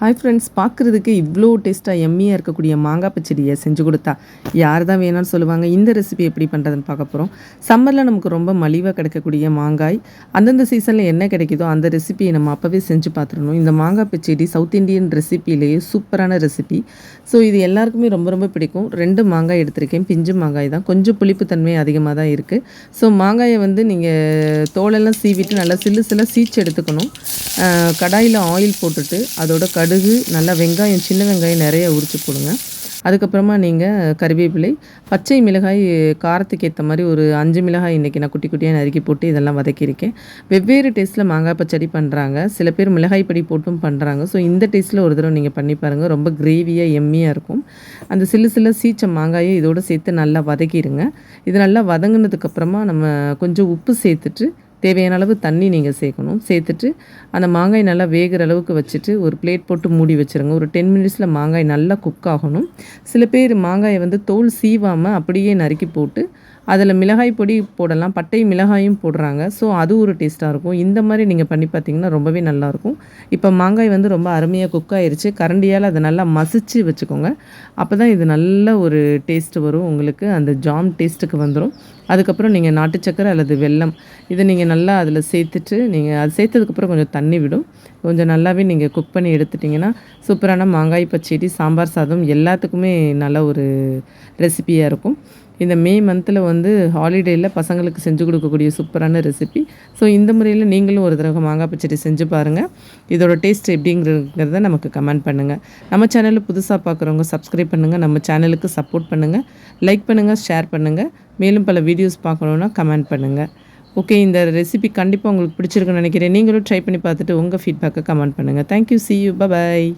Hi friends பார்க்குறதுக்கு இவ்வளோ டேஸ்ட்டாக எம்மியாக இருக்கக்கூடிய மாங்காய் பச்சடியை செஞ்சு கொடுத்தா யார் தான் வேணும்னு சொல்லுவாங்க? இந்த ரெசிபி எப்படி பண்ணுறதுன்னு பார்க்க போகிறோம் சம்மரில் நமக்கு ரொம்ப மலிவாக கிடைக்கக்கூடிய மாங்காய். அந்தந்த சீசனில் என்ன கிடைக்குதோ அந்த ரெசிபியை நம்ம அப்போவே செஞ்சு பார்த்துடணும். இந்த மாங்காய் பச்சடி சவுத் இண்டியன் ரெசிப்பிலேயே சூப்பரான ரெசிபி ஸோ இது எல்லாருக்குமே ரொம்ப ரொம்ப பிடிக்கும். ரெண்டு மாங்காய் எடுத்திருக்கேன். பிஞ்சு மாங்காய் தான். கொஞ்சம் புளிப்புத்தன்மை அதிகமாக தான் இருக்குது ஸோ மாங்காயை வந்து நீங்கள் தோலெல்லாம் சீவிட்டு நல்லா சில்லு சில்ல சீச்சு எடுத்துக்கணும். கடாயில் ஆயில் போட்டுட்டு அதோட கடுகு நல்லா வெங்காயம் சின்ன வெங்காயம் நிறைய உரித்து போடுங்க. அதுக்கப்புறமா நீங்கள் கறிவேப்பிலை பச்சை மிளகாய் காரத்துக்கு ஏற்ற மாதிரி ஒரு அஞ்சு மிளகாய் இன்றைக்கி நான் குட்டி குட்டியாக நறுக்கி போட்டு இதெல்லாம் வதக்கியிருக்கேன். வெவ்வேறு டேஸ்ட்டில் மாங்காய் பச்சடி பண்ணுறாங்க சில பேர் மிளகாய் படி போட்டும் பண்ணுறாங்க ஸோ இந்த டேஸ்ட்டில் ஒரு தடவை நீங்கள் பண்ணி பாருங்கள் ரொம்ப கிரேவியாக எம்மியாக இருக்கும். அந்த சில்லு சில சீச்ச மாங்காயை இதோடு சேர்த்து நல்லா வதக்கிடுங்க இது நல்லா வதங்கினதுக்கப்புறமா நம்ம கொஞ்சம் உப்பு சேர்த்துட்டு தேவையான அளவு தண்ணி நீங்கள் சேர்க்கணும். சேர்த்துட்டு அந்த மாங்காய் நல்லா வேகிற அளவுக்கு வச்சுட்டு ஒரு பிளேட் போட்டு மூடி வச்சுருங்க. ஒரு டென் மினிட்ஸில் மாங்காய் நல்லா குக் ஆகணும். சில பேர் மாங்காயை வந்து தோல் சீவாமல் அப்படியே நறுக்கி போட்டு அதில் மிளகாய் பொடி போடலாம். பட்டை மிளகாயும் போடுறாங்க. ஸோ அது ஒரு டேஸ்ட்டாக இருக்கும். இந்த மாதிரி நீங்கள் பண்ணி பார்த்தீங்கன்னா ரொம்பவே நல்லாயிருக்கும் இப்போ மாங்காய் வந்து ரொம்ப அருமையாக குக் ஆயிடுச்சு கரண்டியால் அதை நல்லா மசிச்சு வச்சுக்கோங்க. அப்போ தான் இது நல்ல ஒரு டேஸ்ட்டு வரும். உங்களுக்கு அந்த ஜாம் டேஸ்ட்டுக்கு வந்துடும் அதுக்கப்புறம் நீங்கள் நாட்டு சக்கரை அல்லது வெல்லம் இதை நீங்கள் நல்லா அதில் சேர்த்துட்டு நீங்கள் அது சேர்த்ததுக்கப்புறம் கொஞ்சம் தண்ணி விடும். கொஞ்சம் நல்லாவே நீங்கள் குக் பண்ணி எடுத்துட்டிங்கன்னா சூப்பரான மாங்காய் பச்சடி சாம்பார் சாதம் எல்லாத்துக்குமே நல்ல ஒரு ரெசிபியாக இருக்கும். இந்த மே மந்தில் வந்து ஹாலிடேயில் பசங்களுக்கு செஞ்சு கொடுக்கக்கூடிய சூப்பரான ரெசிபி ஸோ இந்த முறையில் நீங்களும் ஒரு தடவை மாங்காய் பச்சடி செஞ்சு பாருங்கள் இதோட டேஸ்ட் எப்படிங்கிறத நமக்கு கமெண்ட் பண்ணுங்கள் நம்ம சேனலில் புதுசாக பார்க்குறவங்க சப்ஸ்கிரைப் பண்ணுங்கள் நம்ம சேனலுக்கு சப்போர்ட் பண்ணுங்கள் லைக் பண்ணுங்கள் ஷேர் பண்ணுங்கள் மேலும் பல வீடியோஸ் பார்க்கணுன்னா கமெண்ட் பண்ணுங்கள் ஓகே இந்த ரெசிபி கண்டிப்பாக உங்களுக்கு பிடிச்சிருக்குன்னு நினைக்கிறேன். நீங்களும் ட்ரை பண்ணி பார்த்துட்டு உங்கள் ஃபீட்பேக்கை கமெண்ட் பண்ணுங்கள் தேங்க்யூ சி யூ பாய்